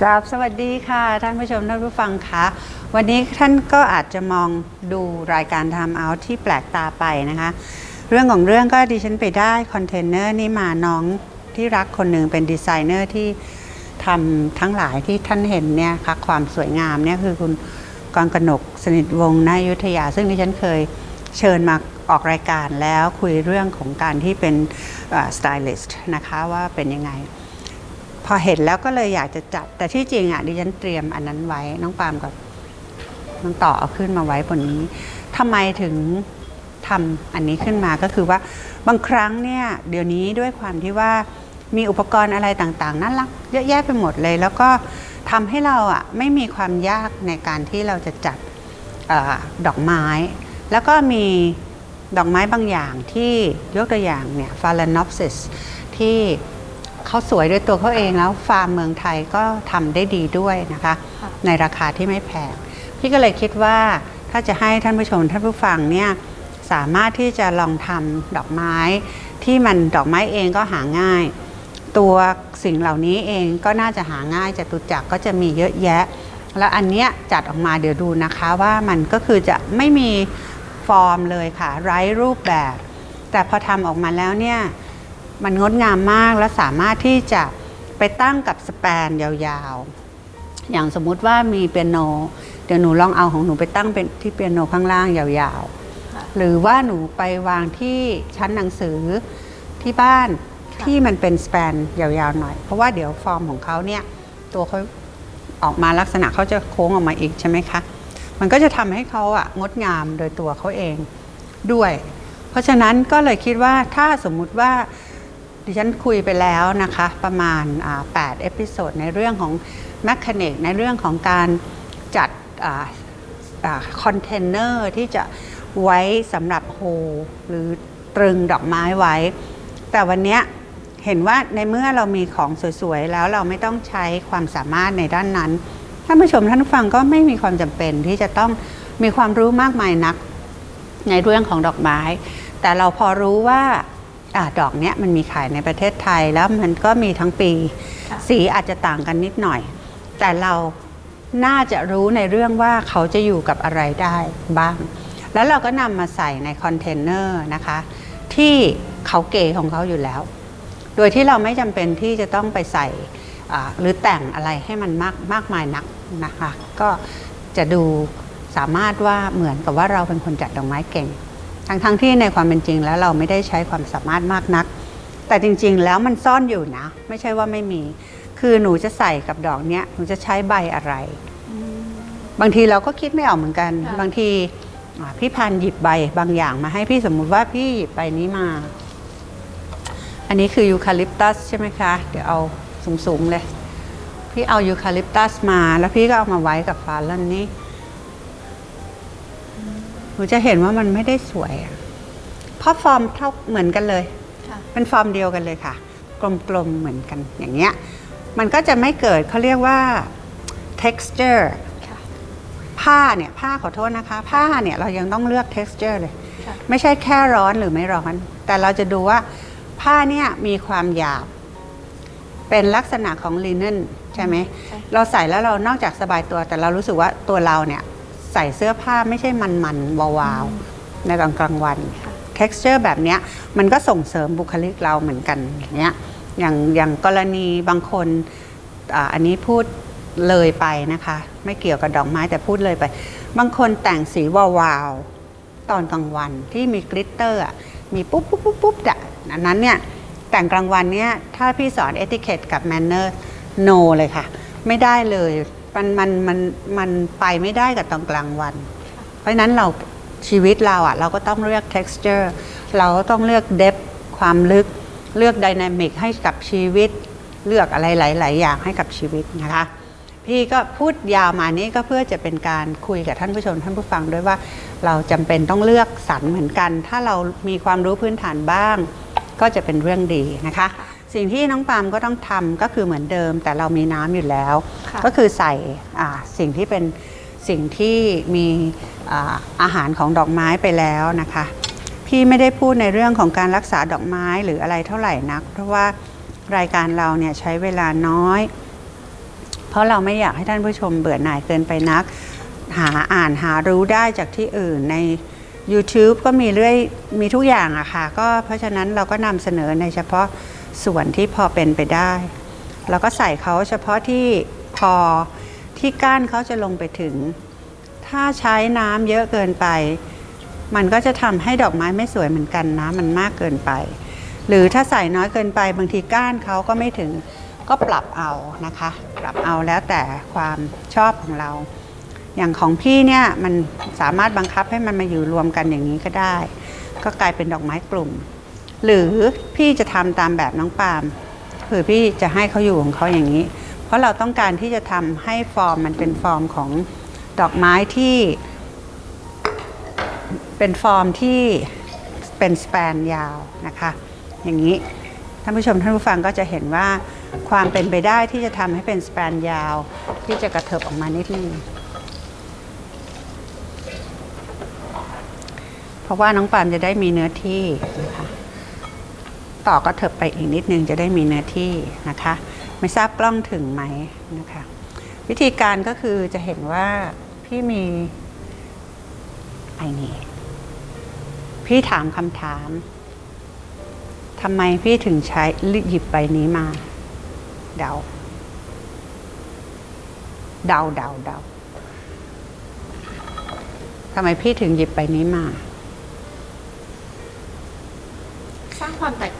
กราบสวัสดีค่ะ ท่านผู้ชมท่านผู้ฟังคะวันนี้ท่านก็อาจจะมองดูรายการทำเอาที่แปลกตาไปนะคะ เรื่องของเรื่องก็ดิฉันไปได้คอนเทนเนอร์นี่มาน้องที่รักคนหนึ่งเป็นดีไซเนอร์ที่ทำทั้งหลายที่ท่านเห็นเนี่ยค่ะความสวยงามเนี่ยคือคุณกรกนกสนิทวงศ์นายุทธยา ซึ่งดิฉันเคยเชิญมาออกรายการแล้วคุยเรื่องของการที่เป็นสไตลิสต์นะคะว่าเป็นยังไง พอเห็นแล้วก็เลยอยากจะจัด แต่ที่จริงอะดิฉันเตรียมอันนั้นไว้น้องปาล์มกับน้องต่อเอาขึ้นมาไว้บนนี้ทำไมถึงทำอันนี้ขึ้นมาก็คือว่าบางครั้งเนี่ยเดี๋ยวนี้ด้วยความที่ว่ามีอุปกรณ์อะไรต่างๆน่ารักเยอะแยะไปหมดเลย แล้วก็ทำให้เราอะไม่มีความยากในการที่เราจะจัดอดอกไม้ แล้วก็มีดอกไม้บางอย่างที่ยกตัวอย่างเนี่ยฟา l น n ปซิสที่ เขาสวยด้วยตัวเขาเองแล้วฟาร์มเมืองไทยก็ทำได้ดีด้วยนะคะค่ะในราคาที่ไม่แพงพี่ก็เลยคิดว่าถ้าจะให้ท่านผู้ชมท่านผู้ฟังเนี่ยสามารถที่จะลองทำดอกไม้ที่มันดอกไม้เองก็หาง่าย ตัวสิ่งเหล่านี้เองก็น่าจะหาง่ายจตุจักรก็จะมีเยอะแยะ แล้วอันเนี้ยจัดออกมาเดี๋ยวดูนะคะว่ามันก็คือจะไม่มีฟอร์มเลยค่ะไร้รูปแบบ แต่พอทำออกมาแล้วเนี่ย มันงดงามมากและสามารถที่จะไปตั้งกับสแปนยาวๆ อย่างสมมุติว่ามีเปียโน เดี๋ยวหนูลองเอาของหนูไปตั้งเป็นที่เปียโนข้างล่างยาวค่ะๆหรือว่าหนูไปวางที่ชั้นหนังสือที่บ้านค่ะที่มันเป็นสแปนยาวๆหน่อย เพราะว่าเดี๋ยวฟอร์มของเขาเนี่ยตัวเขาออกมาลักษณะเขาจะโค้งออกมาอีกใช่ไหมคะ มันก็จะทำให้เขาอะงดงามโดยตัวเขาเองด้วย เพราะฉะนั้นก็เลยคิดว่าถ้าสมมุติว่า ดิฉันคุยไปแล้วนะคะประมาณ 8 เอพิโซดในเรื่องของแมค a นิกในเรื่องของการจัดคอนเทนเนอร์ที่จะไว้สำหรับโฮลหรือตรึงดอกไม้ไว้ แต่วันนี้เห็นว่าในเมื่อเรามีของสวยๆ แล้วเราไม่ต้องใช้ความสามารถในด้านนั้นท่านผู้ชมท่านฟังก็ไม่มีความจำเป็นที่จะต้องมีความรู้มากมายนักในเรื่องของดอกไม้ แต่เราพอรู้ว่า อาดอกเนี้ยมันมีขายในประเทศไทยแล้วมันก็มีทั้งปีค่ะสีอาจจะต่างกันนิดหน่อย แต่เราน่าจะรู้ในเรื่องว่าเขาจะอยู่กับอะไรได้บ้าง แล้วเราก็นำมาใส่ในคอนเทนเนอร์นะคะ ที่เขาเก๋ของเขาอยู่แล้ว โดยที่เราไม่จำเป็นที่จะต้องไปใส่อ่าหรือแต่งอะไรให้มันมากมากมายนักนะคะ ก็จะดูสามารถว่าเหมือนกับว่าเราเป็นคนจัดดอกไม้เก่ง ทั้งทั้งๆที่ในความเป็นจริงแล้วเราไม่ได้ใช้ความสามารถมากนัก แต่จริงๆแล้วมันซ่อนอยู่นะ ไม่ใช่ว่าไม่มี คือหนูจะใส่กับดอกเนี้ยหนูจะใช้ใบอะไร บางทีเราก็คิดไม่ออกเหมือนกันค่ะบางทีอ่าพี่พันธุ์หยิบใบบางอย่างมาให้พี่สมมุติว่าพี่หยิบใบนี้มา อันนี้คือยูคาลิปตัสใช่ไหมคะ เดี๋ยวเอาสูงๆเลย พี่เอายูคาลิปตัสมา แล้วพี่ก็เอามาไว้กับฟาลันนี้ หนูจะเห็นว่ามันไม่ได้สวยอะเพราะฟอร์มเท่าเหมือนกันเลย ค่ะ เป็นฟอร์มเดียวกันเลยค่ะ กลมๆเหมือนกันอย่างเงี้ย มันก็จะไม่เกิดเขาเรียกว่า texture ค่ะ ผ้าเนี่ยผ้าขอโทษนะคะ ผ้าเนี่ยเรายังต้องเลือก texture เลย ค่ะ ไม่ใช่แค่ร้อนหรือไม่ร้อน แต่เราจะดูว่าผ้าเนี่ยมีความหยาบ เป็นลักษณะของลิน e n ใช่ไหม ใช่ เราใส่แล้วเรานอกจากสบายตัวแต่เรารู้สึกว่าตัวเราเนี่ย ใส่เสื้อผ้าไม่ใช่มันๆวาวๆในกลางกลางวันค่ะ texture แบบเนี้ยมันก็ส่งเสริมบุคลิกเราเหมือนกันอย่างเงี้ยอย่างอย่างกรณีบางคนอาอันนี้พูดเลยไปนะคะ ไม่เกี่ยวกับดอกไม้แต่พูดเลยไป บางคนแต่งสีวาวๆตอนกลางวันที่มีกลิตเตอร์อะมีปุ๊บปุ๊บปุ๊บปุ๊บอะอันนั้นเนี่ยแต่งกลางวันเนี่ยถ้าพี่สอนเอติเค e กับแมนเนอร์โนเลยค่ะ ไม่ได้เลย มันมันมันมันไปไม่ได้กับตอนกลางวัน เพราะฉะนั้นเราชีวิตเราอะเราก็ต้องเลือก texture เราก็ต้องเลือก depth ความลึกเลือก dynamic ให้กับชีวิต เลือกอะไรหลาย ๆ อย่างให้กับชีวิตนะคะพี่ก็พูดยาวมานี้ก็เพื่อจะเป็นการคุยกับท่านผู้ชมท่านผู้ฟังด้วยว่าเราจำเป็นต้องเลือกสรรเหมือนกัน ถ้าเรามีความรู้พื้นฐานบ้าง ก็จะเป็นเรื่องดีนะคะ สิ่งที่น้องปาล์มก็ต้องทำก็คือเหมือนเดิม แต่เรามีน้ำอยู่แล้ว ค่ะก็คือใส่อ่าสิ่งที่เป็นสิ่งที่มีอ่าอาหารของดอกไม้ไปแล้วนะคะ พี่ไม่ได้พูดในเรื่องของการรักษาดอกไม้หรืออะไรเท่าไหร่นัก เพราะว่ารายการเราเนี่ยใช้เวลาน้อย เพราะเราไม่อยากให้ท่านผู้ชมเบื่อหน่ายเกินไปนัก หาอ่านหารู้ได้จากที่อื่นใน YouTube ก็มีเรื่อยมีทุกอย่างอะค่ะก็เพราะฉะนั้นเราก็นำเสนอในเฉพาะ ส่วนที่พอเป็นไปได้เราก็ใส่เขาเฉพาะที่พอที่ก้านเขาจะลงไปถึง ถ้าใช้น้ำเยอะเกินไป มันก็จะทำให้ดอกไม้ไม่สวยเหมือนกันนะมันมากเกินไป หรือถ้าใส่น้อยเกินไปบางทีก้านเขาก็ไม่ถึงก็ปรับเอานะคะ ปรับเอาแล้วแต่ความชอบของเรา อย่างของพี่เนี่ยมันสามารถบังคับให้มันมาอยู่รวมกันอย่างนี้ก็ได้ ก็กลายเป็นดอกไม้กลุ่ม หรือพี่จะทำตามแบบน้องปาล์มคือพี่จะให้เขาอยู่ของเขาอย่างนี้ เพราะเราต้องการที่จะทำให้ฟอร์มมันเป็นฟอร์มของดอกไม้ที่ เป็นฟอร์มที่เป็นสแปนยาวนะคะ อย่างนี้ท่านผู้ชมท่านผู้ฟังก็จะเห็นว่าความเป็นไปได้ที่จะทำให้เป็นสแปนยาว ที่จะกระเถิบออกมานิดนึง เพราะว่าน้องปามจะได้มีเนื้อที่นะคะ ต่อกระเถิบไปอีกนิดนึงจะได้มีเนื้อที่นะคะ ไม่ทราบกล้องถึงไหมนะคะ วิธีการก็คือจะเห็นว่าพี่มีไอนี่พี่ถามคำถามทำไมพี่ถึงใช้หยิบใบนี้มา เดา เดาเดาเดาทำไมพี่ถึงหยิบใบนี้มา สร้างความแตก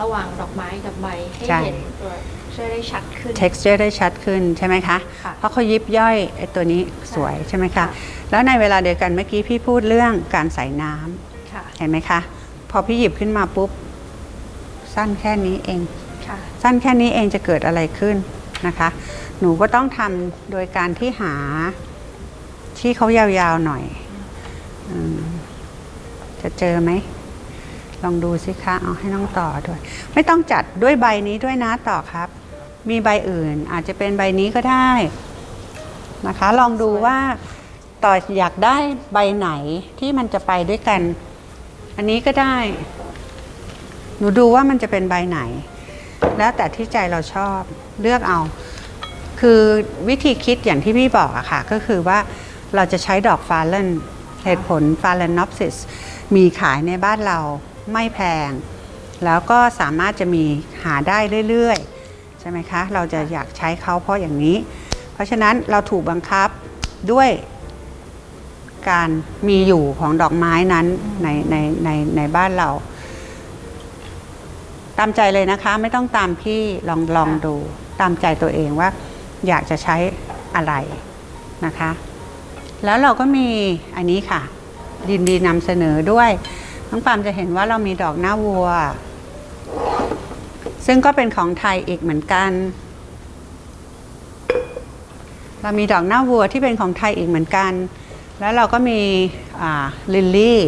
ระหว่างดอกไม้กับใบให้ใช่ เห็นตัวช่วยได้ชัดขึ้น texture ได้ชัดขึ้นใช่ไหมคะ ค่ะเพราะเขายิบย่อยไอ้ตัวนี้สวยใช่ไหมคะ ค่ะ แล้วในเวลาเดียวกันเมื่อกี้พี่พูดเรื่องการใส่น้ำค่ะเห็นไหมคะ พอพี่หยิบขึ้นมาปุ๊บ สั้นแค่นี้เอง ค่ะ สั้นแค่นี้เองจะเกิดอะไรขึ้นนะคะ หนูก็ต้องทำโดยการที่หาที่เขายาวๆหน่อยอมจะเจอไหม ลองดูสิคะเอาให้น้องต่อด้วย ไม่ต้องจัดด้วยใบนี้ด้วยนะต่อครับ มีใบอื่นอาจจะเป็นใบนี้ก็ได้นะคะ ลองดูว่าต่ออยากได้ใบไหนที่มันจะไปด้วยกัน อันนี้ก็ได้ หนูดูว่ามันจะเป็นใบไหน แล้วแต่ที่ใจเราชอบเลือกเอา คือวิธีคิดอย่างที่พี่บอกอะค่ะ ก็คือว่าเราจะใช้ดอกฟาเลนเหตุผลฟาเลนนอ p ซิสมีขายในบ้านเรา ไม่แพง แล้วก็สามารถจะมีหาได้เรื่อยๆ ใช่ไหมคะ เราจะอยากใช้เขาเพราะอย่างนี้ เพราะฉะนั้นเราถูกบังคับด้วยการมีอยู่ของดอกไม้นั้นในในในในบ้านเรา ตามใจเลยนะคะ ไม่ต้องตามพี่ลองลองดูตามใจตัวเองว่า อยากจะใช้อะไรนะคะ แล้วเราก็มีอันนี้ค่ะ ยินดีนำเสนอด้วย น้องปามจะเห็นว่าเรามีดอกหน้าวัว ซึ่งก็เป็นของไทยอีกเหมือนกัน เรามีดอกหน้าวัวที่เป็นของไทยอีกเหมือนกัน แล้วเราก็มีลิลลี่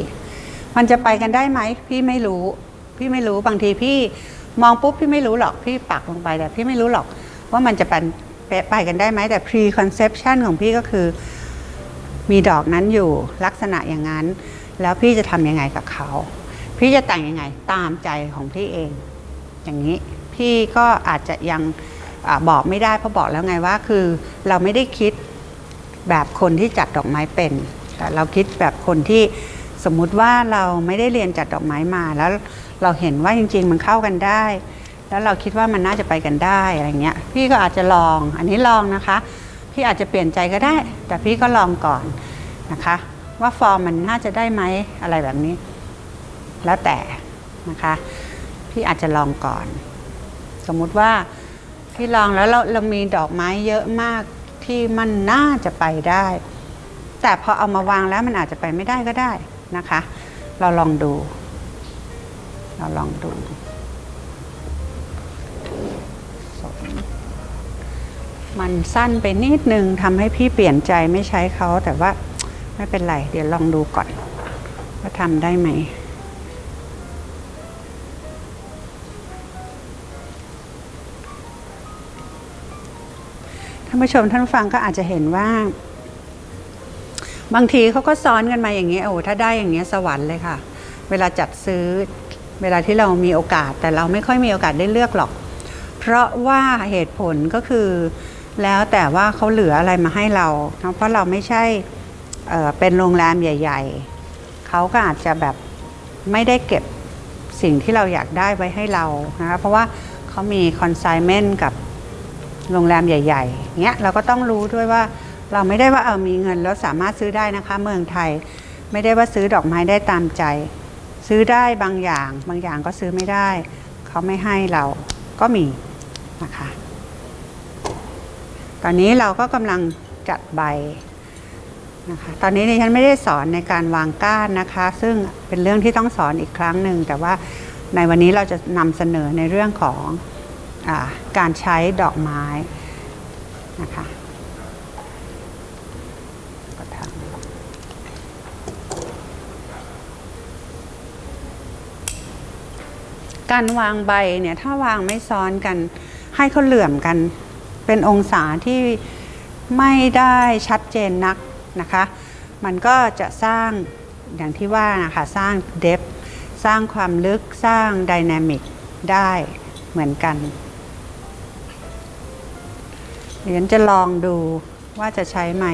มันจะไปกันได้ไหมพี่ไม่รู้ พี่ไม่รู้บางทีพี่มองปุ๊บพี่ไม่รู้หรอกพี่ปักลงไปแต่พี่ไม่รู้หรอกว่ามันจะไปไปกันได้ไหมแต่ preconception ของพี่ก็คือ มีดอกนั้นอยู่ลักษณะอย่างนั้น แล้วพี่จะทำยังไงกับเขา พี่จะแต่งยังไงตามใจของพี่เอง อย่างนี้พี่ก็อาจจะยังอบอกไม่ได้เพราะบอกแล้วไงว่าคือเราไม่ได้คิดแบบคนที่จัดดอกไม้เป็น แต่เราคิดแบบคนที่สมมุติว่าเราไม่ได้เรียนจัดดอกไม้มาแล้วเราเห็นว่าจริง ๆ มันเข้ากันได้ แล้วเราคิดว่ามันน่าจะไปกันได้อะไรเงี้ย พี่ก็อาจจะลองอันนี้ลองนะคะ พี่อาจจะเปลี่ยนใจก็ได้ แต่พี่ก็ลองก่อนนะคะ ว่าฟอร์มมันน่าจะได้ไหมอะไรแบบนี้ แล้วแต่นะคะ พี่อาจจะลองก่อน สมมุติว่าพี่ลองแล้วเราเรามีดอกไม้เยอะมากที่มันน่าจะไปได้ แต่พอเอามาวางแล้วมันอาจจะไปไม่ได้ก็ได้นะคะ เราลองดู เราลองดูมันสั้นไปนิดนึงทำให้พี่เปลี่ยนใจไม่ใช้เขาแต่ว่า ไม่เป็นไร เดี๋ยวลองดูก่อนว่าทำได้ไหมท่านผู้ชมท่านฟังก็อาจจะเห็นว่า บางทีเขาก็ซ้อนกันมาอย่างนี้โอ้ถ้าได้อย่างเงี้สวรรค์เลยค่ะ เวลาจัดซื้อเวลาที่เรามีโอกาส แต่เราไม่ค่อยมีโอกาสได้เลือกหรอก เพราะว่าเหตุผลก็คือ แล้วแต่ว่าเขาเหลืออะไรมาให้เราเพราะเราไม่ใช่ เป็นโรงแรมใหญ่ ๆ เขาก็อาจจะแบบไม่ได้เก็บสิ่งที่เราอยากได้ไว้ให้เรานะคะเพราะว่าเขามีคอนไซเมนต์กับโรงแรมใหญ่ๆเงี้ยเราก็ต้องรู้ด้วยว่าเราไม่ได้ว่าเออมีเงินแล้วสามารถซื้อได้นะคะ เมืองไทยไม่ได้ว่าซื้อดอกไม้ได้ตามใจ ซื้อได้บางอย่าง บางอย่างก็ซื้อไม่ได้ เขาไม่ให้เราก็มีนะคะ ตอนนี้เราก็กำลังจัดใบ นะคะตอนนี้ดิฉันไม่ได้สอนในการวางก้านนะคะ ซึ่งเป็นเรื่องที่ต้องสอนอีกครั้งหนึ่ง แต่ว่าในวันนี้เราจะนำเสนอในเรื่องของอการใช้ดอกไม้นะคะการวางใบเนี่ยถ้าวางไม่ซ้อนกันให้เขาเหลื่อมกัน เป็นองศาที่ไม่ได้ชัดเจนนัก นะคะ มันก็จะสร้างอย่างที่ว่านะคะสร้างเดฟสร้างความลึกสร้างไดนามิกได้เหมือนกันเดี๋ยวฉันจะลองดูว่าจะใช้ไหม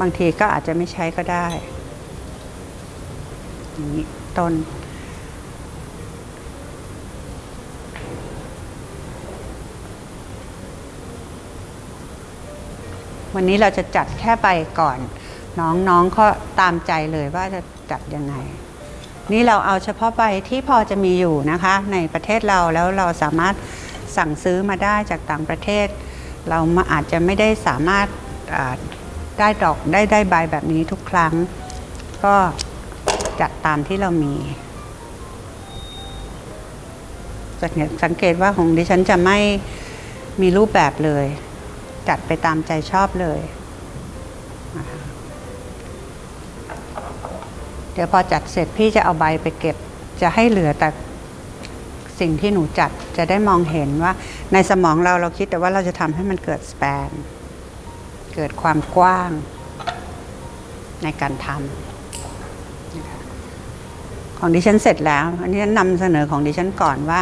บางทีก็อาจจะไม่ใช้ก็ได้ อย่างนี้ต้น วันนี้เราจะจัดแค่ใบก่อน น้องๆก็ตามใจเลยว่าจะจัดยังไง นี่เราเอาเฉพาะใบที่พอจะมีอยู่นะคะ ในประเทศเราแล้วเราสามารถสั่งซื้อมาได้จากต่างประเทศ เราาอาจจะไม่ได้สามารถได้ดอกได้ได้ใบแบบนี้ทุกครั้ง ก็จัดตามที่เรามีสังเกตสังเกตว่าของดิฉันจะไม่มีรูปแบบเลย จัดไปตามใจชอบเลย เดี๋ยวพอจัดเสร็จพี่จะเอาใบไปเก็บ จะให้เหลือแต่สิ่งที่หนูจัดจะได้มองเห็นว่า ในสมองเราเราคิดแต่ว่าเราจะทำให้มันเกิดส p ปน เกิดความกว้างในการทำของดิฉันเสร็จแล้ว อันนี้ฉันนำเสนอของดิฉันก่อนว่า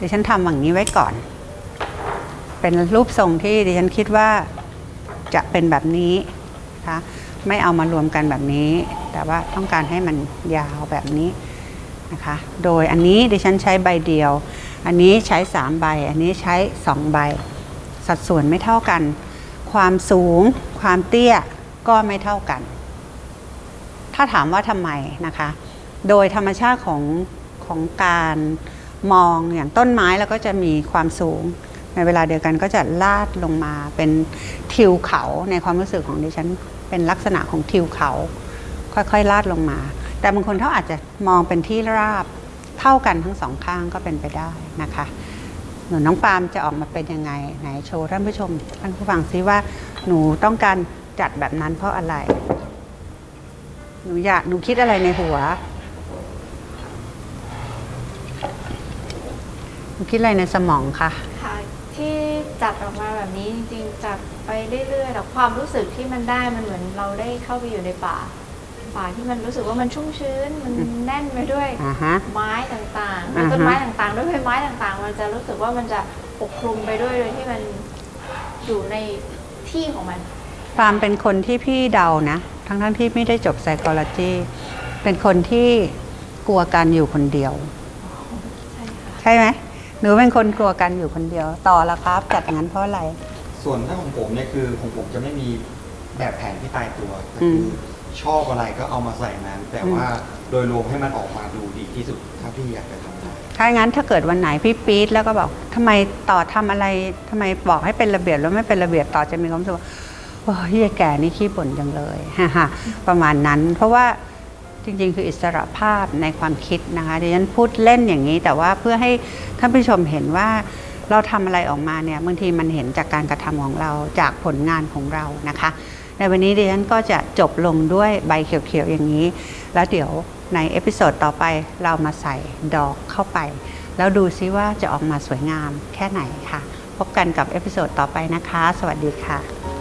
ดิฉันทำอย่างนี้ไว้ก่อน เป็นรูปทรงที่ดิฉันคิดว่าจะเป็นแบบนี้นะคะไม่เอามารวมกันแบบนี้ แต่ว่าต้องการให้มันยาวแบบนี้นะคะ โดยอันนี้ดิฉันใช้ใบเดียว อันนี้ใช้ 3 ใบ อันนี้ใช้ 2 ใบ สัดส่วนไม่เท่ากัน ความสูง ความเตี้ยก็ไม่เท่ากัน ถ้าถามว่าทำไมนะคะ โดยธรรมชาติของของการมองอย่างต้นไม้แล้วก็จะมีความสูง ในเวลาเดียวกันก็จะลาดลงมาเป็นทิวเขาในความรู้สึกของดิฉันเป็นลักษณะของทิวเขา ค่อยๆลาดลงมา แต่บางคนเขาอาจจะมองเป็นที่ราบเท่ากันทั้งสองข้างก็เป็นไปได้นะคะ หนูน้องปาล์มจะออกมาเป็นยังไงไหนโชว์ท่านผู้ชมท่านผู้ฟังซิว่าหนูต้องการจัดแบบนั้นเพราะอะไร หนูอยากหนูคิดอะไรในหัวหนูคิดอะไรในสมองคะค่ะ ที่จัดออกมาแบบนี้จริงๆจัดไปเรื่อยๆแต่ความรู้สึกที่มันได้มันเหมือนเราได้เข้าไปอยู่ในป่า ป่าที่มันรู้สึกว่ามันชุ่มชื้นมันแน่นไปด้วยอ่าฮะ ไม้ต่างๆอ่าฮะ ต้นไม้ต่างๆ ด้วยใบไม้ต่างๆ มันจะรู้สึกว่ามันจะปกคลุมไปด้วยโดยที่มันอยู่ในที่ของมัน ปาล์มเป็นคนที่พี่เดานะ ทั้งๆที่ไม่ได้จบ psychology เป็นคนที่กลัวการอยู่คนเดียว ใช่ค่ะ ใช่ไหมห นูเป็นคนกลัวการอยู่คนเดียว ต่อละครับ จัดงั้นเพราะอะไร ส่วนถ้าของผมเนี่ยคือของผมจะไม่มีแบบแผนที่ตายตัวก็อืคืมอชอบอะไรก็เอามาใส่นั้น แต่อืม ว่าโดยรวมให้มันออกมาดูดีที่สุดถ้าพี่อยากจะทำได้ ถ้างั้นถ้าเกิดวันไหนพี่ปี๊ดแล้วก็บอกทำไมต่อทำอะไรทำไมบอกให้เป็นระเบียบแล้วไม่เป็นระเบียบต่อจะมีความรู้สึกว่าโอ้ยเฮียแก่นี่ขี้บ่นจังเลยประมาณนั้น เพราะว่า จริงๆ คืออิสระภาพในความคิดนะคะดิฉันพูดเล่นอย่างนี้แต่ว่าเพื่อให้ท่านผู้ชมเห็นว่าเราทำอะไรออกมาเนี่ยบางทีมันเห็นจากการกระทำของเราจากผลงานของเรานะคะ ในวันนี้ดิฉันก็จะจบลงด้วยใบเขียวๆอย่างนี้ แล้วเดี๋ยวในเอพิโซดต่อไปเรามาใส่ดอกเข้าไป แล้วดูซิว่าจะออกมาสวยงามแค่ไหนค่ะ พบกันกับเอพิโซดต่อไปนะคะ สวัสดีค่ะ